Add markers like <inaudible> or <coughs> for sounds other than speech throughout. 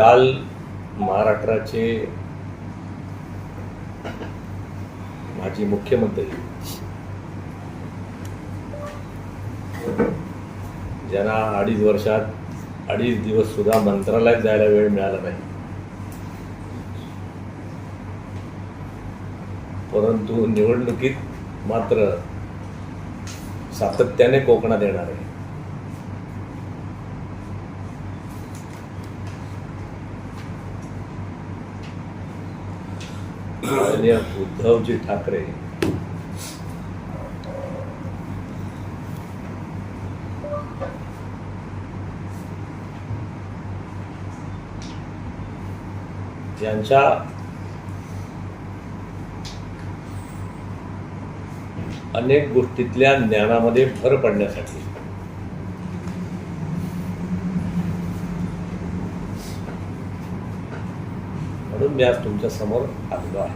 काल महाराष्ट्राचे माजी मुख्यमंत्री ज्यांना अडीच वर्षात अडीच दिवस सुद्धा मंत्रालयात जायला वेळ मिळाला नाही. परंतु निवडणुकीत मात्र सातत्याने कोकणात येणार. आहे माननीय उद्धवजी ठाकरे. यांच्या अनेक गोष्टीतल्या ज्ञानामध्ये भर पडण्यासाठी म्हणून मी आज तुमच्यासमोर आलेलो आहे.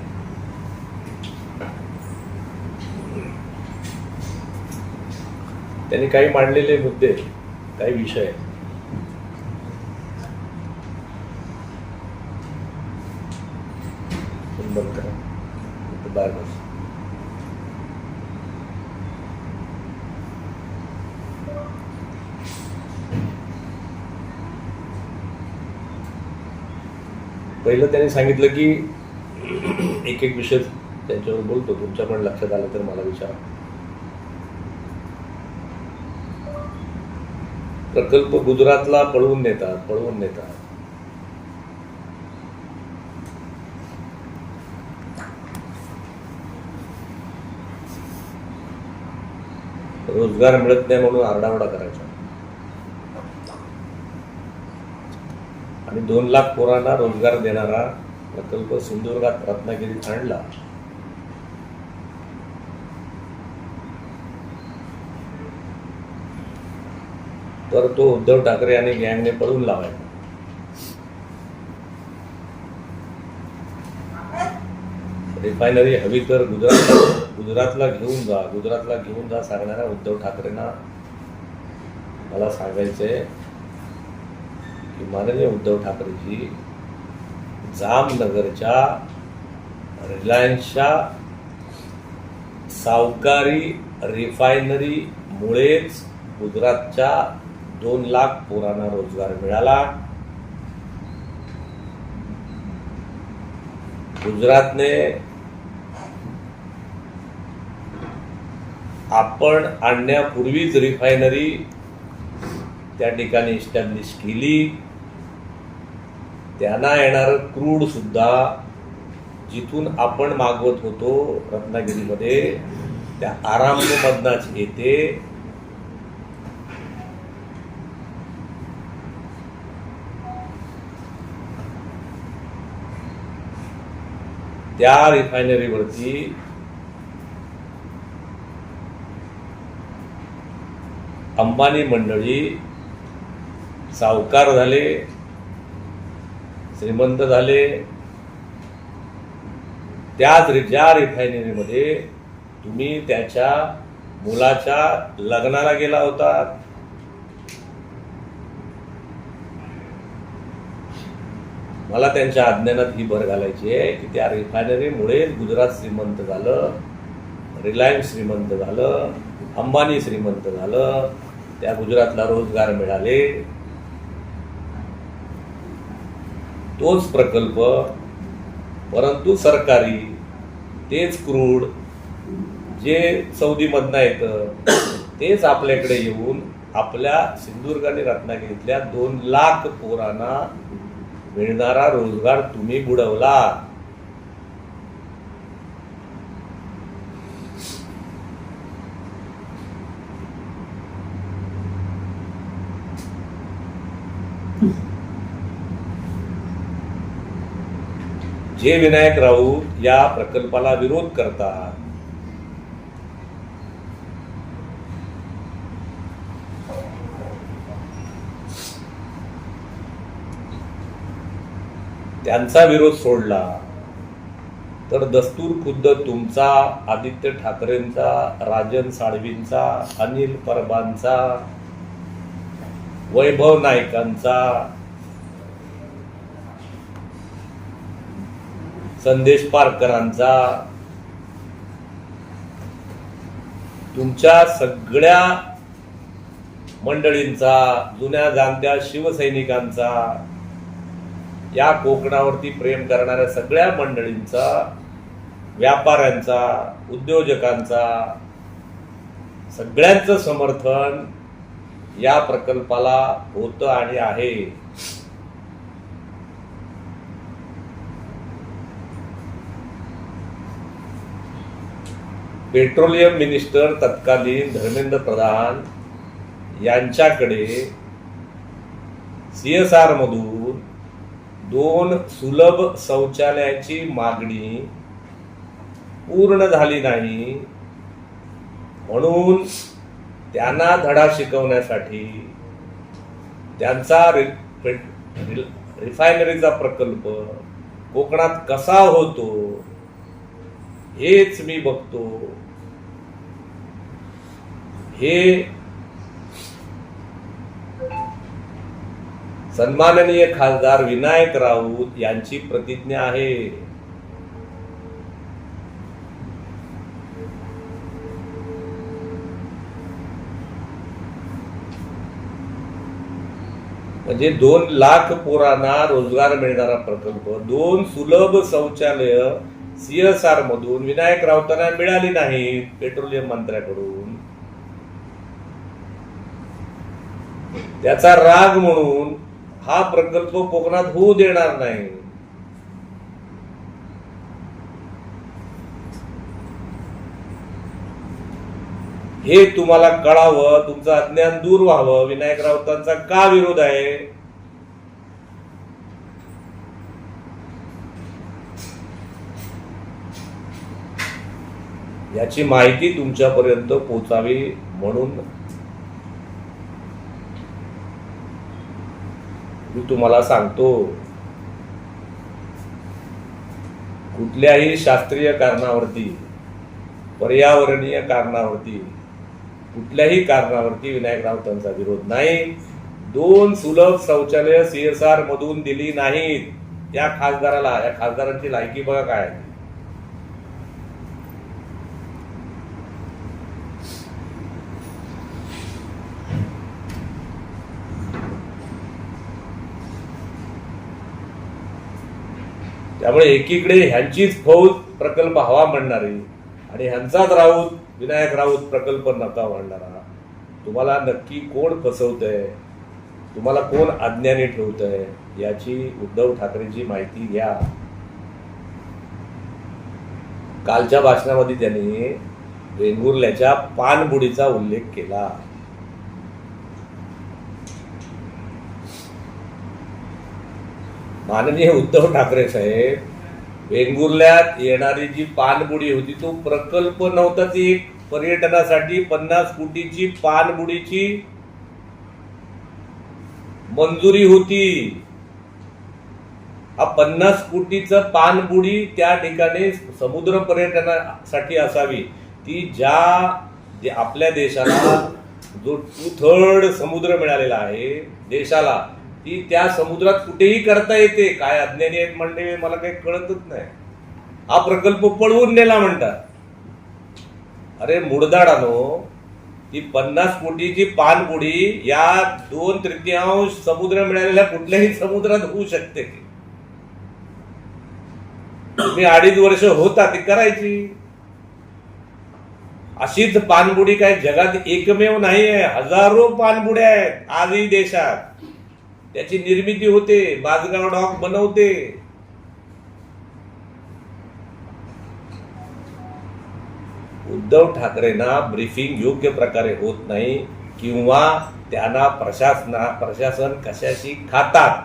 त्यांनी काही मांडलेले मुद्दे काही विषय. बंद करा. बाहेर बस पहिलं त्यांनी सांगितलं की एक एक विषय त्यांच्यावर बोलतो. तुमच्या पण लक्षात आलं तर मला विचारा. प्रकल्प गुजरातला पळवून नेतात पळवून नेतात. रोजगार मिळत नाही म्हणून आरडाओरडा करायचा आणि दोन लाख पोरांना रोजगार देणारा प्रकल्प सिंधुदुर्गात रत्नागिरीत आणला. तर तो उद्धव ठाकरे आणि गँगने पळून लावायचा. रिफायनरी हवी तर गुजरात गुजरातला घेऊन जा गुजरातला घेऊन जा सांगणाऱ्या उद्धव ठाकरेंना मला सांगायचं आहे माननीय उद्धव ठाकरेजी जामनगरच्या रिलायन्सच्या सावकारी रिफायनरीमुळेच गुजरातच्या दोन लाख पोरांना रोजगार मिळाला. गुजरातने आपण आणण्यापूर्वीच रिफायनरी त्या ठिकाणी इस्टॅब्लिश केली. त्यांना येणारं क्रूड सुद्धा जिथून आपण मागवत होतो रत्नागिरीमध्ये. त्या आराममधनच येते. त्या रिफायनरीवरती अंबानी मंडळी सावकार झाले. श्रीमंत झाले. त्याच रि- ज्या रिफायनरीमध्ये तुम्ही त्याच्या मुलाच्या लग्नाला गेला होता. मला त्यांच्या अज्ञानात ही भर घालायची आहे की त्या रिफायनरीमुळेच गुजरात श्रीमंत झालं रिलायन्स श्रीमंत झालं अंबानी श्रीमंत झालं त्या गुजरातला रोजगार मिळाले. तोच प्रकल्प परंतु सरकारी तेच क्रूड जे सौदीमधनं येतं तेच आपल्याकडे येऊन आपल्या सिंधुदुर्ग आणि रत्नागिरीतल्या दोन लाख पोरांना मिळणारा रोजगार तुम्ही बुडवला जे विनायक राऊत या प्रकल्पाला विरोध करतात त्यांचा विरोध सोडला तर दस्तूर खुद्द तुमचा आदित्य ठाकरेंचा राजन साळवींचा अनिल परबांचा वैभव नायकांचा संदेश पारकरांचा तुमच्या सगळ्या मंडळींचा जुन्या जाणत्या शिवसैनिकांचा या कोकणावरती प्रेम करणाऱ्या सगळ्या मंडळींचा व्यापाऱ्यांचा उद्योजकांचा सगळ्यांचं समर्थन या प्रकल्पाला होतं आणि आहे. पेट्रोलियम मिनिस्टर तत्कालीन धर्मेंद्र प्रधान यांच्याकडे सी एस आरमधून दोन सुलभ शौचालयाची मागणी पूर्ण झाली नाही. म्हणून त्यांना धडा शिकवण्यासाठी त्यांचा रि- रि- रिफायनरीचा प्रकल्प कोकणात कसा होतो हेच मी बघतो. हे सन्माननीय खासदार विनायक राऊत यांची प्रतिज्ञा आहे. म्हणजे दोन लाख पोरांना रोजगार मिळणारा प्रकल्प दोन सुलभ शौचालय सीएसआर मधून विनायक राऊतांना मिळाली नाही पेट्रोलियम मंत्र्याकडून. त्याचा राग म्हणून हा प्रकल्प कोकणात होऊ देणार नाही. हे तुम्हाला कळावं तुमचं अज्ञान दूर व्हावं विनायक राऊतांचा का विरोध आहे? याची माहिती तुमच्यापर्यंत पोचावी म्हणून मी तुम्हाला सांगतो. कुठल्याही शास्त्रीय कारणावरती पर्यावरणीय कारणावरती कुठल्याही कारणावरती विनायक राऊतांचा विरोध नाही. दोन सुलभ शौचालय सीएसआर मधून दिली नाहीत. या खासदाराला या खासदारांची लायकी बघा काय. त्यामुळे एकीकडे ह्यांचीच फौज प्रकल्प हवा म्हणणारी आणि ह्यांचाच राऊत विनायक राऊत प्रकल्प नका म्हणणारा तुम्हाला नक्की कोण फसवतंय? तुम्हाला कोण अज्ञानी ठेवतंय? याची उद्धव ठाकरेंची माहिती घ्या. कालच्या भाषणामध्ये त्यांनी वेंगुर्ल्याच्या पानबुडीचा उल्लेख केला. माननीय उद्धव ठाकरे साहेब वेंगुर्ल्यात येणारी जी पानबुडी होती तो प्रकल्प नव्हता ती एक पर्यटनासाठी पन्नास कोटीची पानबुडीची मंजुरी होती. हा पन्नास कोटीचं पानबुडी त्या ठिकाणी समुद्र पर्यटनासाठी असावी. ती ज्या आपल्या देशाला जो टू थर्ड समुद्र मिळालेला आहे देशाला ती त्या समुद्रात कुठेही करता येते. काय अज्ञानी आहेत म्हणणे मला काही कळतच नाही. हा प्रकल्प पळवून नेला म्हणतात. अरे मुडदाडानो ती पन्नास कोटीची पानपुडी या दोन तृतीयांश समुद्र मिळालेल्या कुठल्याही समुद्रात होऊ शकते तुम्ही अडीच वर्ष होता ती करायची. अशीच पानबुडी काय जगात एकमेव नाही आहे हजारो पानबुड्या आहेत आजही देशात. त्याची निर्मिती होते बाजगाव डॉक बनवते. उद्धव ठाकरेंना ब्रीफिंग योग्य प्रकारे होत नाही किंवा त्यांना प्रशासना प्रशासन कशाशी खातात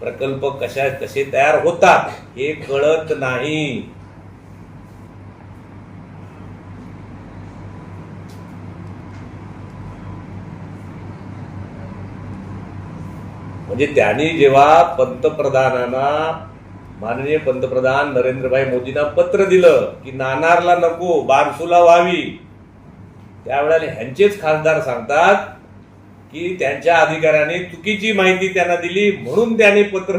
प्रकल्प कशा कसे तयार होतात हे कळत नाही. म्हणजे त्यांनी जेव्हा पंतप्रधानांना माननीय पंतप्रधान नरेंद्रभाई मोदींना पत्र दिलं की नानारला नको बारसूला व्हावी त्यावेळेला ह्यांचेच खासदार सांगतात की त्यांच्या अधिकाऱ्यांनी चुकीची माहिती त्यांना दिली म्हणून त्यांनी पत्र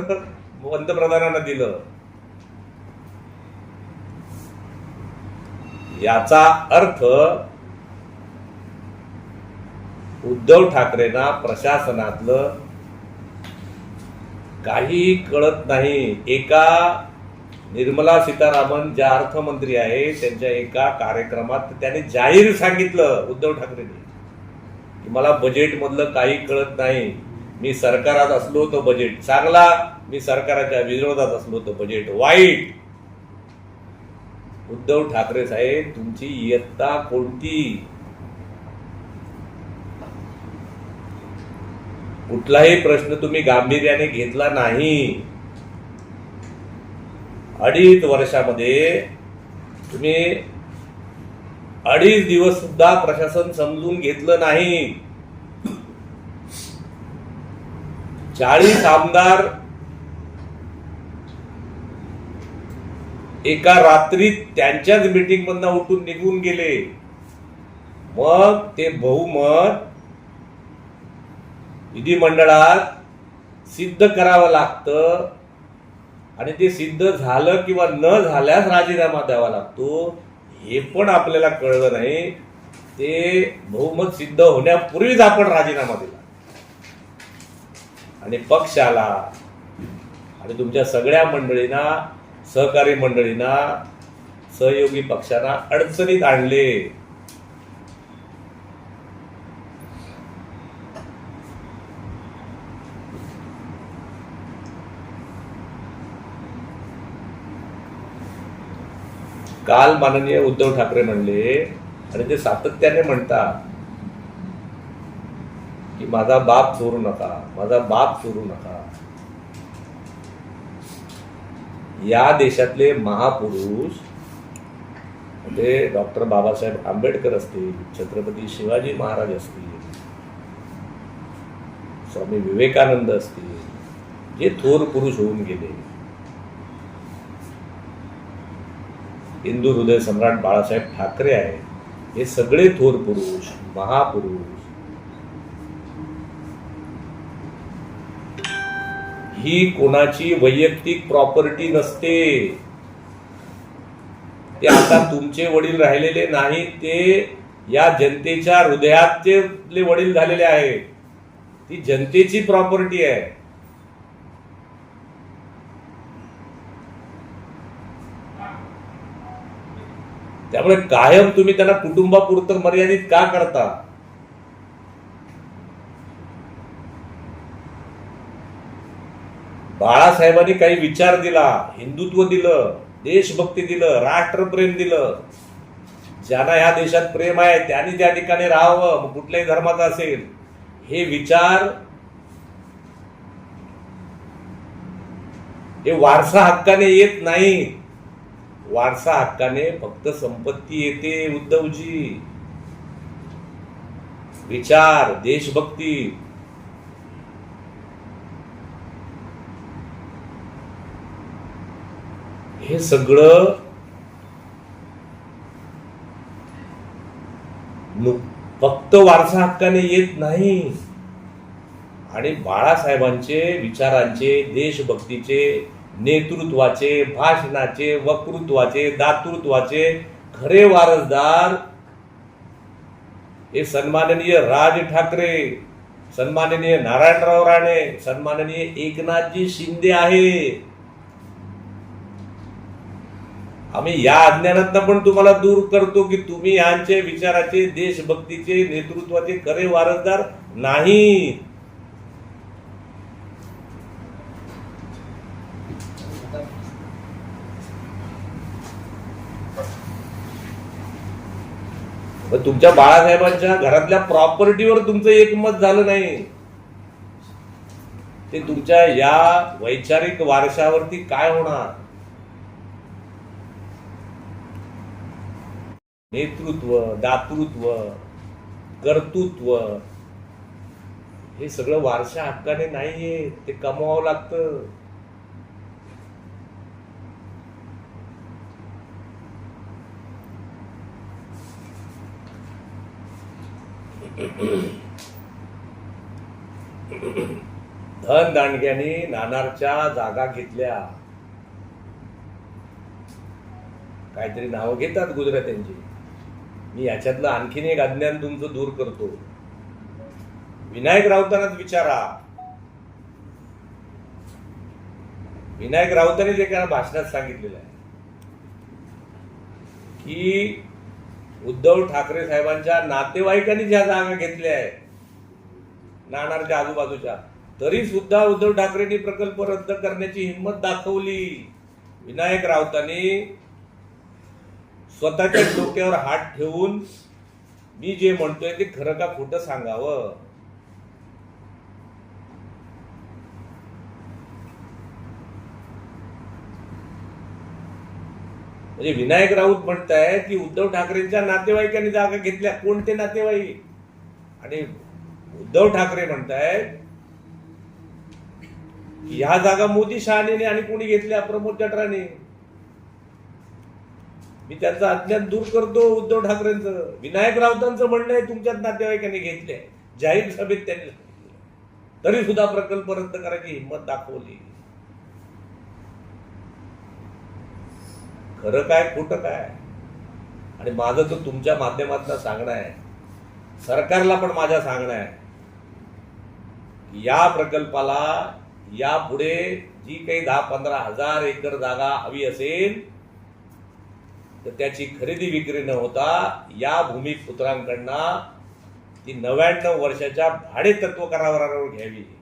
पंतप्रधानांना दिलं. याचा अर्थ उद्धव ठाकरेंना प्रशासनातलं काही कळत नाही. एका निर्मला सीतारामन ज्या अर्थमंत्री आहे त्यांच्या एका कार्यक्रमात त्याने जाहीर सांगितलं उद्धव ठाकरेंनी की मला बजेटमधलं काही कळत नाही. मी सरकारात असलो तो बजेट चांगला मी सरकाराच्या विरोधात असलो तो बजेट वाईट. उद्धव ठाकरे साहेब तुमची इयत्ता कोणती? कुठलाही प्रश्न तुम्ही गांभीर्याने घेतला नाही. अडीच वर्षामध्ये तुम्ही अडीच दिवस सुद्धा प्रशासन समजून घेतलं नाही. चाळीस आमदार एका रात्रीत त्यांच्याच मीटिंग मधनं उठून निघून गेले. मग ते बहुमत विधिमंडळात सिद्ध करावं लागतं. आणि ते सिद्ध झालं किंवा न झाल्यास राजीनामा द्यावा लागतो. हे पण आपल्याला कळलं नाही. ते बहुमत सिद्ध होण्यापूर्वीच आपण राजीनामा दिला. आणि पक्षाला आणि तुमच्या सगळ्या मंडळींना सहकारी मंडळींना सहयोगी पक्षांना अडचणीत आणले. काल माननीय उद्धव ठाकरे म्हणले आणि ते सातत्याने म्हणतात की माझा बाप चोरू नका माझा बाप चोरू नका. या देशातले महापुरुष म्हणजे डॉक्टर बाबासाहेब आंबेडकर असतील छत्रपती शिवाजी महाराज असतील स्वामी विवेकानंद असतील जे थोर पुरुष होऊन गेले हिंदू हृदय सम्राट बाळासाहेब ठाकरे आहेत हे सगळे थोर पुरुष महापुरुष. ही कोणाची वैयक्तिक प्रॉपर्टी नसते. ते आता तुमचे वडील राहिलेले नाही ते या जनतेच्या हृदयातले वडील झालेले आहेत. ती जनतेची प्रॉपर्टी आहे. त्यामुळे कायम तुम्ही त्यांना कुटुंबापुरतं मर्यादित का करता? बाळासाहेबांनी काही विचार दिला हिंदुत्व दिलं देशभक्ती दिलं राष्ट्रप्रेम दिलं. ज्यांना ह्या देशात प्रेम आहे त्यांनी त्या ठिकाणी राहावं मग कुठल्याही धर्माचा असेल. हे विचार हे वारसा हक्काने येत नाही वारसा हक्काने फक्त संपत्ती येते उद्धवजी. विचार देशभक्ती. हे सगळं फक्त वारसा हक्काने येत नाही. आणि बाळासाहेबांचे विचारांचे देशभक्तीचे नेतृत्वाचे भाषणाचे वक्तृत्वाचे दातृत्वाचे खरे वारसदार हे सन्माननीय राज ठाकरे सन्माननीय नारायणराव राणे सन्माननीय एकनाथजी शिंदे आहे. आम्ही या अज्ञानातनं पण तुम्हाला दूर करतो की तुम्ही यांचे विचाराचे देशभक्तीचे नेतृत्वाचे खरे वारसदार नाही. मग तुमच्या बाळासाहेबांच्या घरातल्या प्रॉपर्टीवर तुमचं एकमत झालं नाही. ते तुमच्या या वैचारिक वारशावरती काय होणार? नेतृत्व दातृत्व कर्तृत्व हे सगळं वारशा हक्काने नाहीये. ते कमवावं लागतं. धन दांडग्यानी नानारच्या जागा घेतल्या. काहीतरी नावं घेतात गुजरात्यांची मी याच्यातलं आणखीन एक अज्ञान तुमचं दूर करतो. विनायक राऊतांनाच विचारा. विनायक राऊतांनीच एका भाषणात सांगितलेलं आहे की उद्धव ठाकरे साहेबांच्या नातेवाईकांनी ज्या जागा घेतल्या आहेत नाणारच्या आजूबाजूच्या तरी सुद्धा उद्धव ठाकरेंनी प्रकल्प रद्द करण्याची हिंमत दाखवली. विनायक राऊतांनी स्वतःच्या डोक्यावर हात ठेवून मी जे म्हणतोय ते खरं का खोटं सांगावं? म्हणजे विनायक राऊत म्हणताय की उद्धव ठाकरेंच्या नातेवाईकांनी जागा घेतल्या. कोणते नातेवाईक? आणि उद्धव ठाकरे म्हणतायत की ह्या जागा मोदी शहाणीने आणि कोणी घेतल्या? प्रमोद जठराने मी त्यांचं अज्ञान दूर करतो उद्धव ठाकरेंचं. विनायक राऊतांचं म्हणणं आहे तुमच्याच नातेवाईकांनी घेतले जाहीर सभेत त्यांनी तरी सुद्धा प्रकल्प रद्द करायची हिंमत दाखवली. खरं काय खोटं काय? आणि माझं तर तुमच्या माध्यमातून सांगणं आहे. सरकारला पण माझ्या सांगणं आहे. की या प्रकल्पाला यापुढे जी काही दहा पंधरा हजार एकर जागा हवी असेल तर त्याची खरेदी विक्री न होता या भूमिपुत्रांकडनं ती नव्याण्णव वर्षाच्या भाडे तत्व करारावर घ्यावी.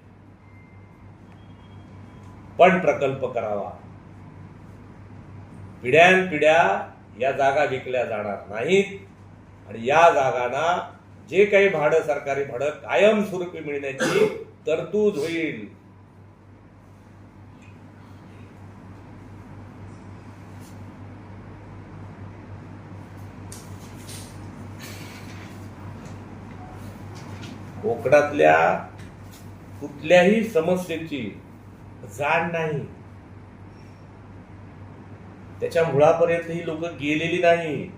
पण प्रकल्प करावा. पिढ्यानपिढ्या या जागा विकल्या जाणार नाहीत. आणि या जागांना जे काही भाडं सरकारी भाडं कायमस्वरूपी मिळण्याची <coughs> तरतूद होईल. कोकणातल्या कुठल्याही समस्येची जाण नाही. त्याच्या मुळापर्यंत ही लोक गेलेली नाही.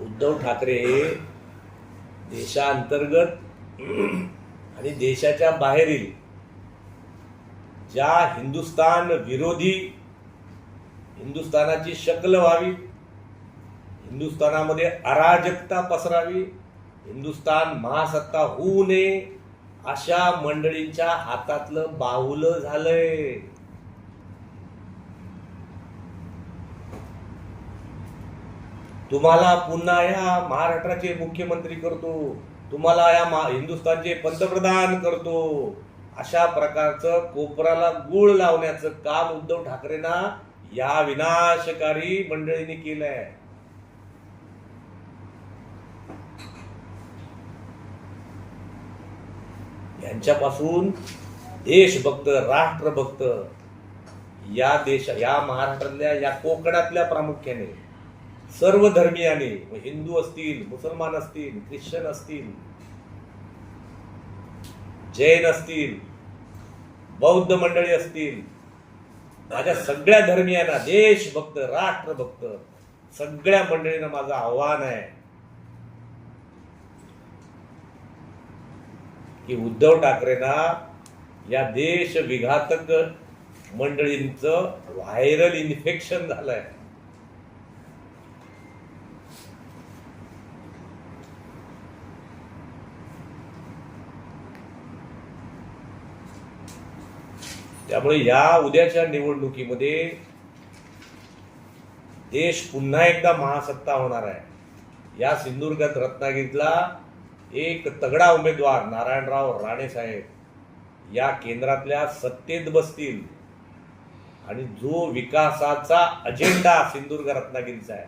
उद्धव ठाकरे देशांतर्गत आणि देशाच्या बाहेरील ज्या हिंदुस्थान विरोधी हिंदुस्थानाची शकल व्हावी हिंदुस्थानामध्ये अराजकता पसरावी हिंदुस्थान महासत्ता होऊ नये अशा मंडळींच्या हातातलं बाहुलं झालंय. तुम्हाला पुन्हा या महाराष्ट्राचे मुख्यमंत्री करतो तुम्हाला या मा- हिंदुस्थानचे पंतप्रधान करतो. अशा प्रकारचं कोपराला गुळ लावण्याचं काम उद्धव ठाकरेंना या विनाशकारी मंडळीने केलंय. यांच्यापासून देशभक्त राष्ट्रभक्त या देश या महाराष्ट्रातल्या या कोकणातल्या प्रामुख्याने सर्व धर्मियाने हिंदू असतील मुसलमान असतील ख्रिश्चन असतील जैन असतील बौद्ध मंडळी असतील माझ्या सगळ्या धर्मियांना देशभक्त राष्ट्रभक्त सगळ्या मंडळींना माझं आव्हान आहे की उद्धव ठाकरेंना या देश विघातक मंडळींचं व्हायरल इन्फेक्शन झालंय. त्यामुळे या उद्याच्या निवडणुकीमध्ये देश पुन्हा एकदा महासत्ता होणार आहे. या सिंधुदुर्गात रत्नागिरीतला एक तगडा उमेदवार नारायणराव राणे साहेब या केंद्रातल्या सत्तेत बसतील. आणि जो विकासाचा अजेंडा सिंधुदुर्ग रत्नागिरीचा आहे.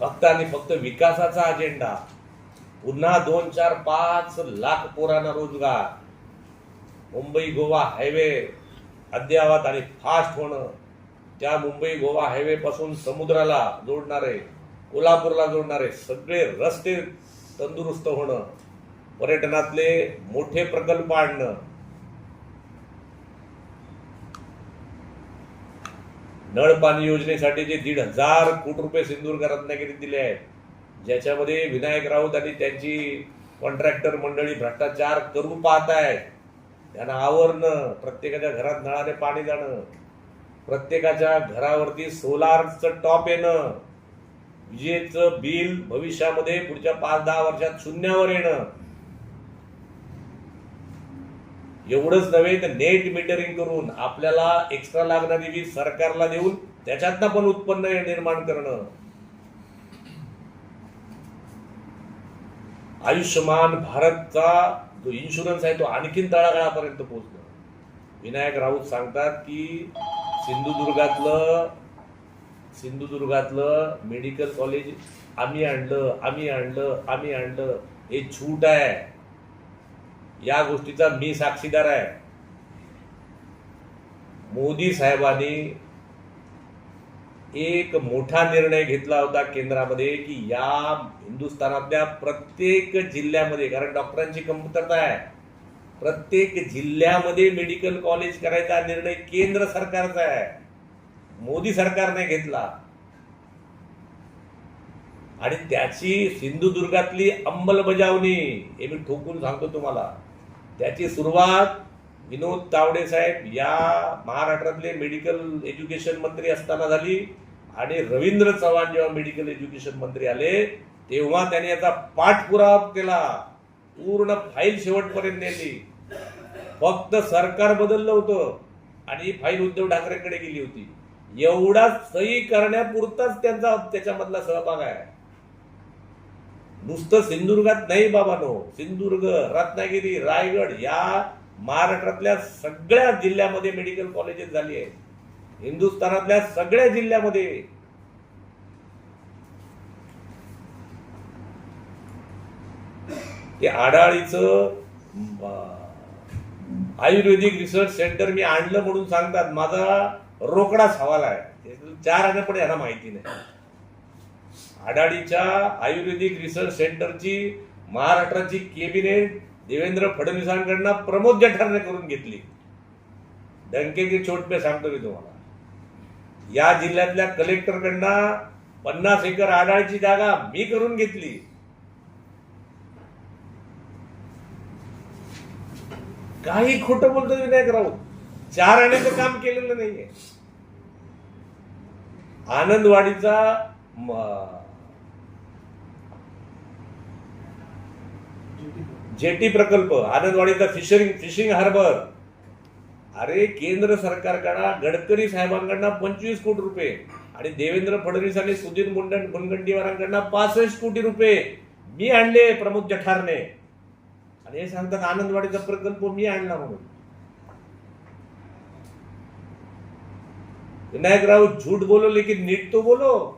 फक्त आणि फक्त विकासाचा अजेंडा. पुन्हा दोन चार पाच लाख पोरांना रोजगार. मुंबई गोवा हायवे अद्ययावत आणि फास्ट होणं. त्या मुंबई गोवा हायवे पासून समुद्राला जोडणारे कोल्हापूरला जोडणारे सगळे रस्ते तंदुरुस्त होणं पर्यटनातले मोठे प्रकल्प आणणं. नळ पाणी योजनेसाठी जे दीड हजार कोटी रुपये सिंधुदुर्ग रत्नागिरीत दिले आहेत ज्याच्यामध्ये विनायक राऊत आणि त्यांची कॉन्ट्रॅक्टर मंडळी भ्रष्टाचार करू पाहत आहेत त्यांना आवरणं प्रत्येकाच्या घरात नळाने पाणी जाणं प्रत्येकाच्या घरावरती सोलारचं टॉप येणं विजेचं बिल भविष्यामध्ये पुढच्या पाच दहा वर्षात शून्यावर येणं. एवढंच नव्हे तर नेट मीटरिंग करून आपल्याला एक्स्ट्रा लागणारी वीज सरकारला देऊन त्याच्यातनं पण उत्पन्न निर्माण करणं. आयुष्यमान भारतचा जो इन्शुरन्स आहे तो आणखीन तळागाळापर्यंत पोहोचला विनायक राऊत सांगतात की सिंधुदुर्गातलं सिंधुदुर्गातलं मेडिकल कॉलेज आम्ही आणलं आम्ही आणलं आम्ही आणलं. हे छूट आहे. या गोष्टीचा मी साक्षीदार आहे. मोदी साहेबांनी एक मोठा निर्णय घेतला होता केंद्रामध्ये की या हिंदुस्थानातल्या प्रत्येक जिल्ह्यामध्ये कारण डॉक्टरांची कमतरता आहे प्रत्येक जिल्ह्यामध्ये मेडिकल कॉलेज करायचा निर्णय केंद्र सरकारचा आहे. मोदी सरकारने घेतला. आणि त्याची सिंधुदुर्गातली अंमलबजावणी हे मी ठोकून सांगतो तुम्हाला त्याची सुरुवात विनोद तावडे साहेब या महाराष्ट्रातले मेडिकल एज्युकेशन मंत्री असताना झाली आणि रवींद्र चव्हाण जेव्हा मेडिकल एज्युकेशन मंत्री आले तेव्हा त्याने याचा पाठपुरावा केला. पूर्ण फाईल शेवटपर्यंत नेली. फक्त सरकार बदललं होतं आणि फाईल उद्धव ठाकरेंकडे गेली होती. एवढा सही करण्यापुरताच त्यांचा त्याच्यामधला सहभाग आहे. नुसतं सिंधुदुर्गात नाही बाबानो. सिंधुदुर्ग रत्नागिरी रायगड या महाराष्ट्रातल्या सगळ्या जिल्ह्यामध्ये मेडिकल कॉलेजेस झाली आहेत. हिंदुस्थानातल्या सगळ्या जिल्ह्यामध्ये. ते आडाळीचं आयुर्वेदिक रिसर्च सेंटर मी आणलं म्हणून सांगतात. माझा रोकडाच हवाला आहे. चार आणे पण यांना माहिती नाही. आडाळीच्या आयुर्वेदिक रिसर्च सेंटरची महाराष्ट्राची केबिनेट देवेंद्र फडणवीसांकडनं प्रमोद जठारने करून घेतली. डंकेची छोटपे सांगतो मी तुम्हाला. या जिल्ह्यातल्या कलेक्टरकडनं पन्नास एकर आडाळीची जागा मी करून घेतली. काही खोटं बोलतो विनायक राऊत. चार आण्याचं काम केलेलं नाहीये. आनंदवाडीचा जेटी प्रकल्प आनंदवाडीचा फिशरिंग फिशिंग हार्बर अरे केंद्र सरकारकडं गडकरी साहेबांकडनं पंचवीस कोटी रुपये आणि देवेंद्र फडणवीस आणि सुधीर मुंडन मुनगंटीवारांकडनं पासष्ट कोटी रुपये मी आणले प्रमोद जठारने. आणि हे सांगतात आनंदवाडीचा प्रकल्प मी आणला म्हणून. विनायक झूट झूठ बोलो लेकिन नीट तो बोलो.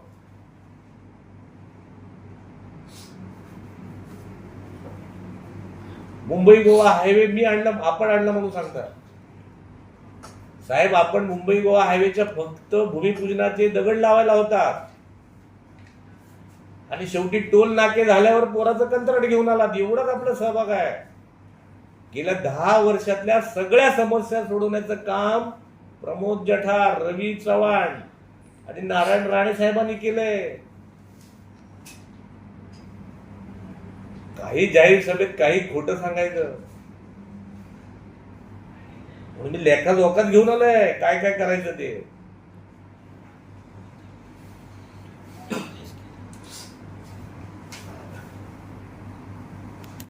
मुंबई गोवा हायवे मी आणला आपण आणला म्हणून सांगतात साहेब आपण मुंबई गोवा हायवेच्या फक्त भूमिपूजनाचे दगड लावायला होतात आणि शेवटी टोल नाके झाल्यावर पोराचं कंत्राट घेऊन आला एवढाच आपला सहभाग आहे. गेल्या दहा वर्षातल्या सगळ्या समस्या सोडवण्याचं काम प्रमोद जठार रवी चव्हाण आणि नारायण राणे साहेबांनी केलंय. काही जाहीर सभेत काही खोटं सांगायचं. म्हणून मी लेखा लोकात घेऊन आलोय. काय काय करायचं ते?